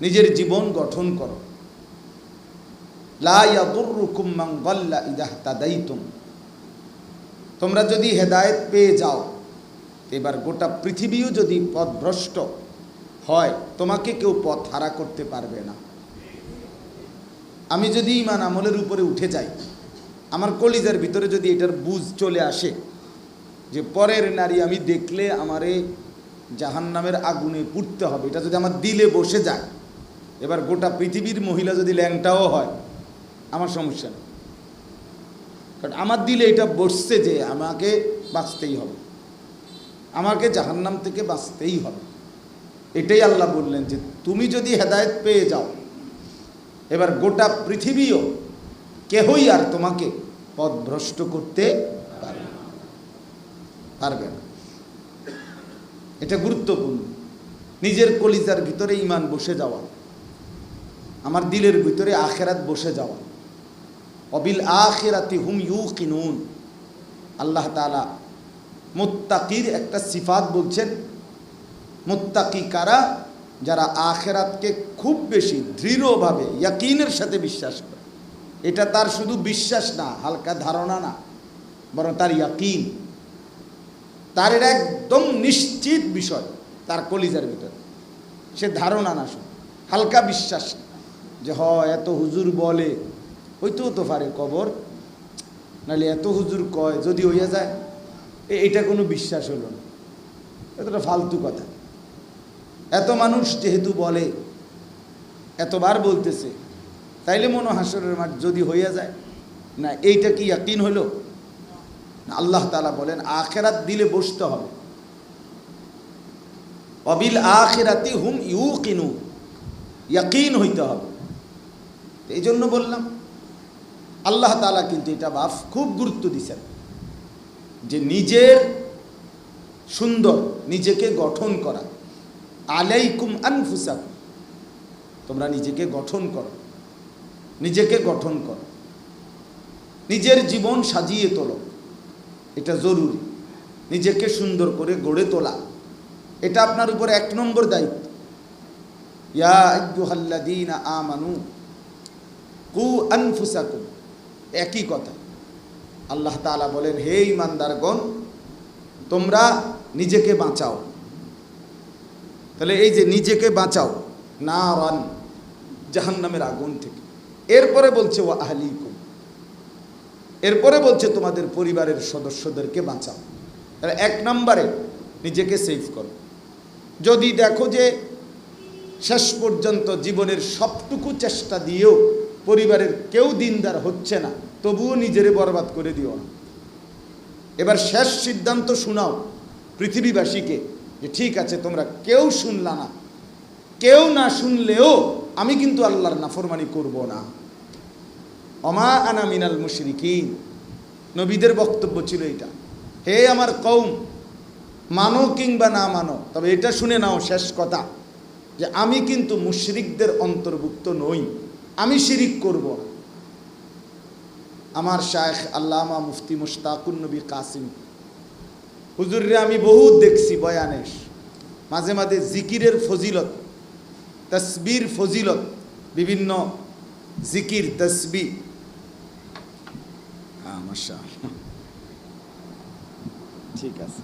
নিজের জীবন গঠন করো। তোমরা যদি হেদায়েত পেয়ে যাও, এবার গোটা পৃথিবীও যদি পথভ্রষ্ট হয়, তোমাকে কেউ পথ হারা করতে পারবে না। আমি যদি ইমান আমলের উপরে উঠে যাই, আমার কলিজার ভিতরে যদি এটার বুঝ চলে আসে, যে পরের নারী আমি দেখলে আমারে জাহান্নামের আগুনে পুড়তে হবে, এটা যদি আমার দিলে বসে যায় এবার গোটা পৃথিবীর মহিলা যদি ল্যাংটাও হয়, আমার সমস্যা নেই। কারণ আমার দিলে এটা বসছে যে আমাকে বাঁচতেই হবে। আমাকে জাহান্নাম থেকে বাঁচতেই হবে। এটাই আল্লাহ বললেন যে তুমি যদি হেদায়েত পেয়ে যাও, এবার গোটা পৃথিবীও কেহই আর তোমাকে পথভ্রষ্ট করতে পারবে। পারবে না। এটা গুরুত্বপূর্ণ। নিজের কলিজার ভিতরে ইমান বসে যাওয়া। আমার দিলের ভিতরে আখেরাত বসে যাওয়া। অবিল আখেরাতি হুম ইউ কিনুন আল্লাহ তালা মোত্তাকির একটা সিফাত বলছেন, মোত্তাকি কারা? যারা আখেরাতকে খুব বেশি দৃঢ়ভাবে, ইয়াকিনের সাথে বিশ্বাস করে। এটা তার শুধু বিশ্বাস না, হালকা ধারণা না, বরং তার ইয়াকিন। তার এটা একদম নিশ্চিত বিষয়, তার কলিজার ভিতরে। সে ধারণা না শুধু, হালকা বিশ্বাস না। যে হ এত হুজুর বলে। হইতেও তো পারে কবর। নাহলে এত হুজুর কয়, যদি হইয়া যায় এটা কোনো বিশ্বাস হলো না। এতটা ফালতু কথা। এত মানুষ যেহেতু বলে, এতবার বলতেছে, তাইলে মনো হাসরের মাঠ যদি হইয়া যায়, না, এইটা কি ইয়াকিন হইল না, আল্লাহ তালা বলেন, আখেরাত দিলে বসতে হবে। অবিল আখেরাতি হুম ইউ কিনু ইয়াকিন হইতে হবে। এই জন্য বললাম, আল্লাহ তালা কিন্তু এটা বাফ খুব গুরুত্ব দিছেন। যে নিজের সুন্দর, নিজেকে গঠন করা। আলাইকুম আনফুসাকুম, তোমরা নিজেকে গঠন করো। নিজেকে গঠন করো। নিজের জীবন সাজিয়ে তোলো। এটা জরুরি। নিজেকে সুন্দর করে গড়ে তোলা। এটা আপনার উপর এক নম্বর দায়িত্ব। ইয়া আইয়ুহাল্লাযীনা আমানু কু আনফুসাকুম। একই কথা। আল্লাহ তাআলা বলেন, হে ইমানদারগণ তোমরা নিজেকে বাঁচাও। তাহলে এই যে নিজেকে বাঁচাও না রান জাহান্নামের আগুন থেকে। এরপরে বলছে ও আহলিকুম। এরপরে বলছে, তোমাদের পরিবারের সদস্যদেরকে বাঁচাও। তাহলে এক নম্বরে নিজেকে সেভ করো। যদি দেখো যে শেষ পর্যন্ত জীবনের সবটুকু চেষ্টা দিয়েও পরিবারের কেউ দিনদার হচ্ছে না, তবুও নিজেরে বরবাদ করে দিও না। এবার শেষ সিদ্ধান্ত শোনাও পৃথিবীবাসীকে যে ঠিক আছে, তোমরা কেউ শুনলা না। কেউ না শুনলেও আমি কিন্তু আল্লাহর নাফরমানি করব না। অমা আনা মিনাল মুশরিকিন। নবীদের বক্তব্য ছিল এটা। হে আমার কৌম মানো কিংবা না মানো, তবে এটা শুনে নাও শেষ কথা যে আমি কিন্তু মুশরিকদের অন্তর্ভুক্ত নই। আমি শিরিক করব। আমার শায়েখ আল্লামা মুফতি মুশতাকুন নবী কাসিম। হুজুররে আমি বহুত দেখছি বয়ানেশ মাঝে মাঝে জিকিরের ফজিলত, তসবির ফজিলত, বিভিন্ন জিকির, তসবি। হ্যাঁ ঠিক আছে।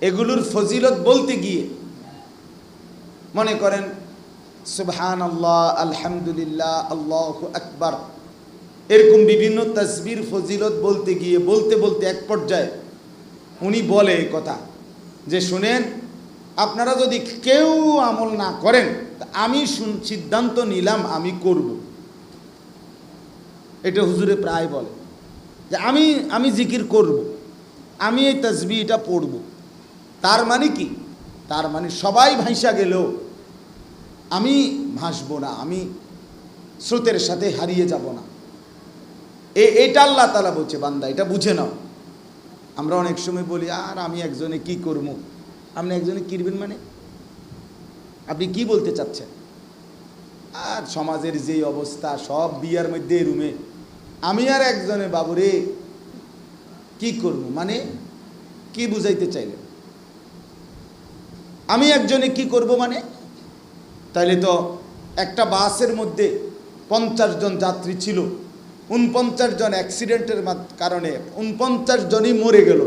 এগুলোর ফজিলত বলতে গিয়ে মনে করেন সুবহান আল্লাহ আলহামদুলিল্লাহ, আল্লাহ আকবার। এরকম বিভিন্ন তসবির ফজিলত বলতে গিয়ে, বলতে বলতে এক পর্যায়ে উনি বলে কথা যে, শুনেন, আপনারা যদি কেউ আমল না করেন আমি সিদ্ধান্ত নিলাম, আমি করব। এটা হুজুরে প্রায় বলে যে, আমি আমি জিকির করব, আমি এই তসবিটা পড়ব। তার মানে কি? তার মানে সবাই ভাইসা গেলেও আমি ভাসবো না, আমি স্রোতের সাথে হারিয়ে যাব না। এ, এটা আল্লাহ তালা বলছে, বান্দা, এটা বুঝে নাও। আমরা অনেক সময় বলি, আর আমি একজনে কি করব? আপনি একজনে কিরবেন মানে? আপনি কি বলতে চাচ্ছেন? আর সমাজের যেই অবস্থা, সব বিয়ার মধ্যে রুমে। আমি আর একজনে বাবুরে কি করব? মানে কি বুঝাইতে চাইলেন? আমি একজনে কি করব মানে? তাইলে তো একটা বাসের মধ্যে পঞ্চাশ জন যাত্রী ছিল। উনপঞ্চাশ জন অ্যাক্সিডেন্টের কারণে উনপঞ্চাশ জনই মরে গেল।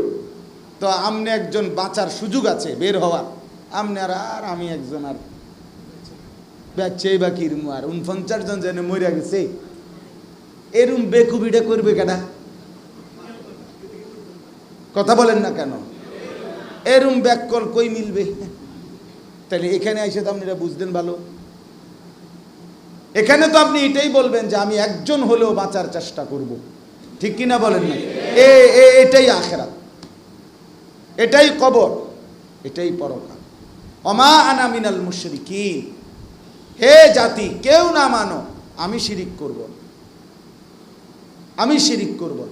তো আমনে একজন বাঁচার সুযোগ আছে বের হওয়ার আমনে আর আর আমি একজন আর বেচেই বা কিরম আর? উনপঞ্চাশ জন যেন মরে গেছে। এরম বেকুবিটা করবে কেনা কথা বলেন না কেন? এরম ব্যাককল কই মিলবে? তাহলে এখানে এসে তো আপনি এটা বুঝতেন ভালো। এখানে তো আপনি এটাই বলবেন যে আমি একজন হলেও বাঁচার চেষ্টা করব। ঠিক কিনা বলেন না? এ এটাই আখেরাত। এটাই কবর, এটাই পরকাল। অমা আনা মিনাল মুশরিকিন। হে জাতি, কেউ না মানো, আমি শিরিক করব। আমি শিরিক করব।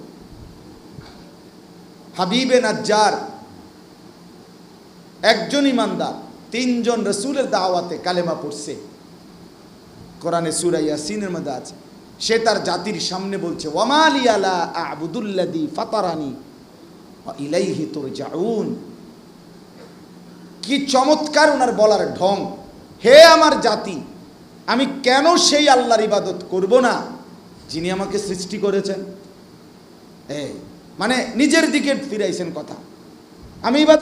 হাবিবে নাজ্জার, একজন ইমানদার তিনজন রসুলের দাওয়াতে কালেমা পড়ছে। কোরআনে সুরা ইয়াসিনের মধ্যে আছে। সে তার জাতির সামনে বলছে ওয়ামালি আলা আবুদুল্লাদি ফাতারানি ইলাইহি তুরজাউন। কি চমৎকার ওনার বলার ঢং। হে আমার জাতি, আমি কেন সেই আল্লাহর ইবাদত করব না যিনি আমাকে সৃষ্টি করেছেন? এই মানে নিজের দিকে ফিরাইছেন কথা। আমি ইবাদত